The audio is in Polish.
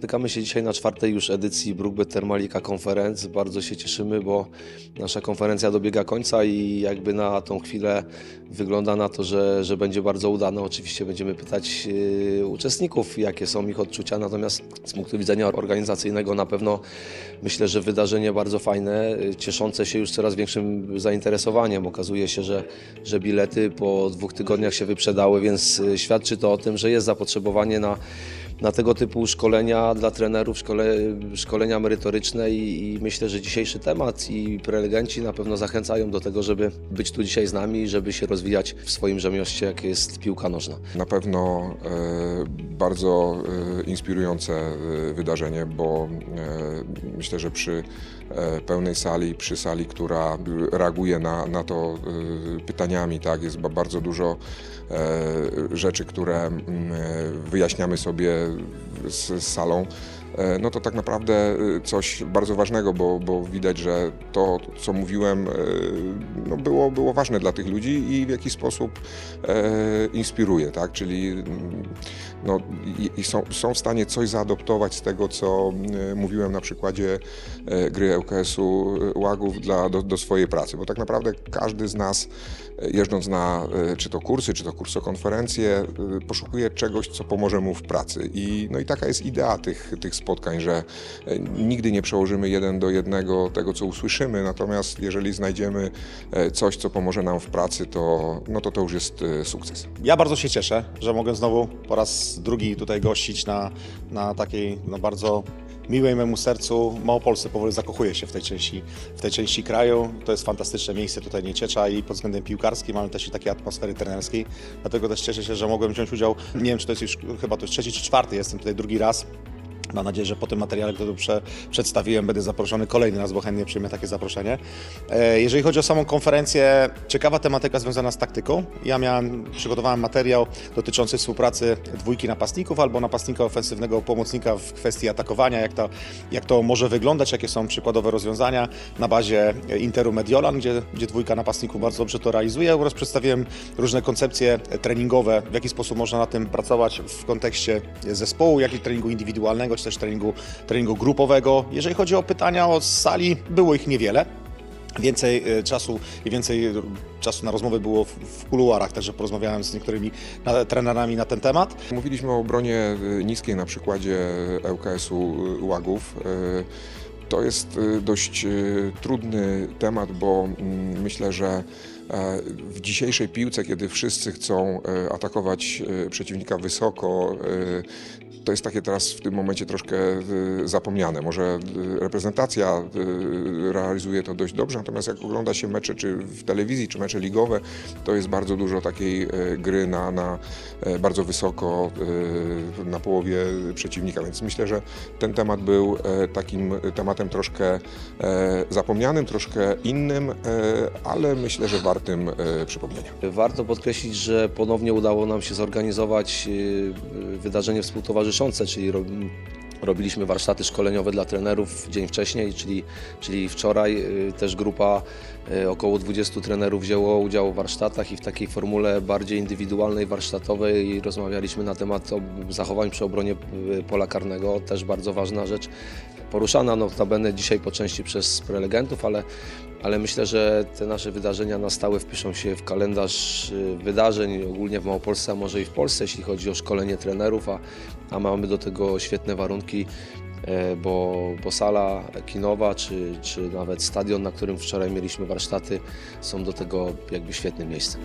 Spotykamy się dzisiaj na czwartej już edycji Brookbet Thermalika Conference. Bardzo się cieszymy, bo nasza konferencja dobiega końca i jakby na tą chwilę wygląda na to, że, że będzie bardzo udana. Oczywiście będziemy pytać yy, uczestników, jakie są ich odczucia, natomiast z punktu widzenia organizacyjnego na pewno myślę, że wydarzenie bardzo fajne, yy, cieszące się już coraz większym zainteresowaniem. Okazuje się, że, że bilety po dwóch tygodniach się wyprzedały, więc yy, świadczy to o tym, że jest zapotrzebowanie na na tego typu szkolenia dla trenerów, szkole, szkolenia merytoryczne i, i myślę, że dzisiejszy temat i prelegenci na pewno zachęcają do tego, żeby być tu dzisiaj z nami żeby się rozwijać w swoim rzemioście, jak jest piłka nożna. Na pewno e, bardzo e, inspirujące e, wydarzenie, bo e, myślę, że przy e, pełnej sali, przy sali, która reaguje na, na to e, pytaniami, tak, jest ba- bardzo dużo e, rzeczy, które mm, e, wyjaśniamy sobie z, salą. E, No to tak naprawdę e, coś bardzo ważnego, bo, bo widać, że to, co mówiłem, e, no było, było ważne dla tych ludzi i w jakiś sposób e, inspiruje, tak? Czyli mm, no, i, i są, są w stanie coś zaadoptować z tego, co e, mówiłem na przykładzie e, gry ŁKS-u e, Łagów dla, do, do swojej pracy, bo tak naprawdę każdy z nas jeżdżąc na czy to kursy, czy to kursokonferencje, poszukuje czegoś, co pomoże mu w pracy. I, no i taka jest idea tych, tych spotkań, że e, nigdy nie przełożymy jeden do jednego tego, co usłyszymy, natomiast jeżeli znajdziemy e, coś, co pomoże nam w pracy, to, no to to już jest e, sukces. Ja bardzo się cieszę, że mogę znowu po raz drugi tutaj gościć na, na takiej no bardzo miłej memu sercu Małopolsce. Powoli zakochuję się w tej, części, w tej części kraju. To jest fantastyczne miejsce tutaj Nieciecza i pod względem piłkarskim, ale też i takiej atmosfery trenerskiej. Dlatego też cieszę się, że mogłem wziąć udział. Nie wiem, czy to jest już chyba to jest trzeci czy czwarty, jestem tutaj drugi raz. Mam nadzieję, że po tym materiale, który prze, przedstawiłem, będę zaproszony kolejny raz, bo chętnie przyjmę takie zaproszenie. E, Jeżeli chodzi o samą konferencję, ciekawa tematyka związana z taktyką. Ja miałem, przygotowałem materiał dotyczący współpracy dwójki napastników albo napastnika ofensywnego pomocnika w kwestii atakowania, jak to, jak to może wyglądać, jakie są przykładowe rozwiązania na bazie Interu Mediolan, gdzie, gdzie dwójka napastników bardzo dobrze to realizuje oraz przedstawiłem różne koncepcje treningowe, w jaki sposób można na tym pracować w kontekście zespołu, jak i treningu indywidualnego, czy też treningu, treningu grupowego. Jeżeli chodzi o pytania o sali, było ich niewiele. Więcej e, czasu i więcej e, czasu na rozmowy było w, kuluarach, także porozmawiałem z niektórymi trenerami na ten temat. Mówiliśmy o obronie y, niskiej na przykładzie ŁKS-u Łagów. To jest dość trudny temat, bo mm, myślę, że e, w dzisiejszej piłce, kiedy wszyscy chcą e, atakować e, przeciwnika wysoko, e, to jest takie teraz w tym momencie troszkę zapomniane. Może reprezentacja realizuje to dość dobrze, natomiast jak ogląda się mecze czy w telewizji, czy mecze ligowe, to jest bardzo dużo takiej gry na, na bardzo wysoko na połowie przeciwnika, więc myślę, że ten temat był takim tematem troszkę zapomnianym, troszkę innym, ale myślę, że wartym e, przypomnienia. Warto podkreślić, że ponownie udało nam się zorganizować yy, wydarzenie współtowarzyszące, czyli ro- robiliśmy warsztaty szkoleniowe dla trenerów dzień wcześniej, czyli, czyli wczoraj też grupa około 20 trenerów wzięło udział w warsztatach i w takiej formule bardziej indywidualnej, warsztatowej rozmawialiśmy na temat zachowań przy obronie pola karnego, też bardzo ważna rzecz, poruszana notabene dzisiaj po części przez prelegentów, ale ale myślę, że te nasze wydarzenia na stałe wpiszą się w kalendarz y, wydarzeń ogólnie w Małopolsce, a może i w Polsce, jeśli chodzi o szkolenie trenerów, a, a mamy do tego świetne warunki, e, bo, bo sala kinowa czy, czy nawet stadion, na którym wczoraj mieliśmy warsztaty, są do tego jakby świetnym miejscem.